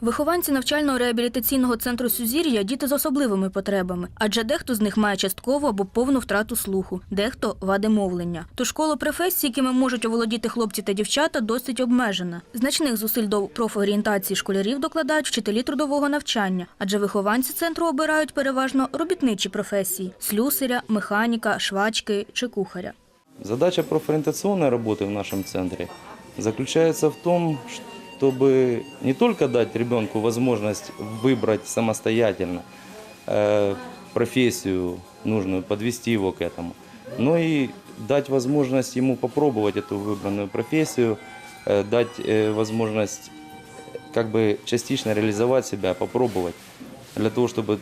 Вихованці навчально-реабілітаційного центру Сузір'я діти з особливими потребами, адже дехто з них має часткову або повну втрату слуху, дехто вади мовлення. Тож коло професій, якими можуть оволодіти хлопці та дівчата, досить обмежена. Значних зусиль до профорієнтації школярів докладають вчителі трудового навчання, адже вихованці центру обирають переважно робітничі професії слюсаря, механіка, швачки чи кухаря. Задача профориентационной работы в нашем центре заключается в том, чтобы не только дать ребенку возможность выбрать самостоятельно э, профессию нужную, подвести его к этому, но и дать возможность ему попробовать эту выбранную профессию, э, дать э, возможность как бы частично реализовать себя, попробовать для того, чтобы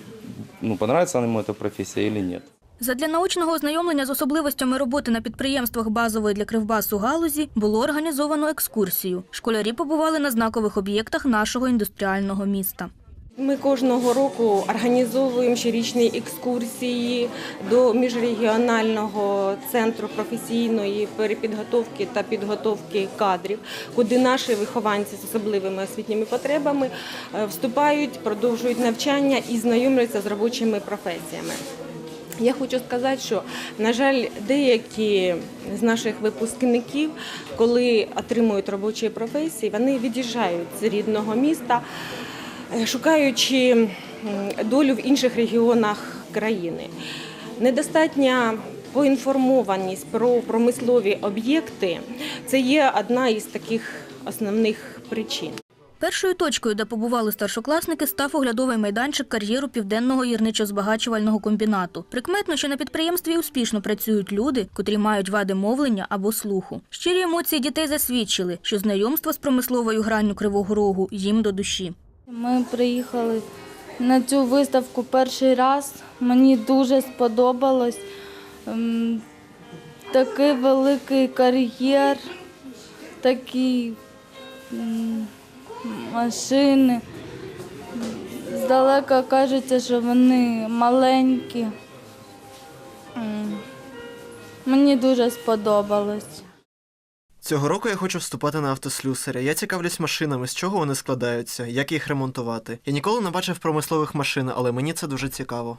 ну, понравится ему эта профессия или нет. Задля научного ознайомлення з особливостями роботи на підприємствах базової для кривбасу галузі було організовано екскурсію. Школярі побували на знакових об'єктах нашого індустріального міста. Ми кожного року організовуємо щорічні екскурсії до міжрегіонального центру професійної перепідготовки та підготовки кадрів, куди наші вихованці з особливими освітніми потребами е, вступають, продовжують навчання і знайомляться з робочими професіями. Я хочу сказати, що, на жаль, деякі з наших випускників, коли отримують робочі професії, вони від'їжджають з рідного міста, е, шукаючи долю в інших регіонах країни. Недостатня поінформованість про промислові об'єкти це є одна із таких основних причин. Першою точкою, де побували старшокласники, став оглядовий майданчик кар'єру південного гірничо-збагачувального комбінату. Прикметно, що на підприємстві успішно працюють люди, котрі мають вади мовлення або слуху. Щирі емоції дітей засвідчили, що знайомство з промисловою гранню Кривого Рогу їм до душі. Ми приїхали на цю виставку перший раз. Мені дуже сподобалось. Ем, Такий великий кар'єр, такі м, машини. Здалека кажеться, що вони маленькі. Мені дуже сподобалось. Цього року я хочу вступати на автослюсаря. Я цікавлюсь машинами, з чого вони складаються, як їх ремонтувати. Я ніколи не бачив промислових машин, але мені це дуже цікаво.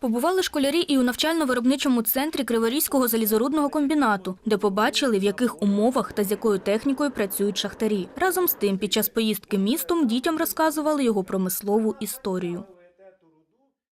Побували школярі і у навчально-виробничому центрі Криворізького залізорудного комбінату, де побачили, в яких умовах та з якою технікою працюють шахтарі. Разом з тим, під час поїздки містом дітям розказували його промислову історію.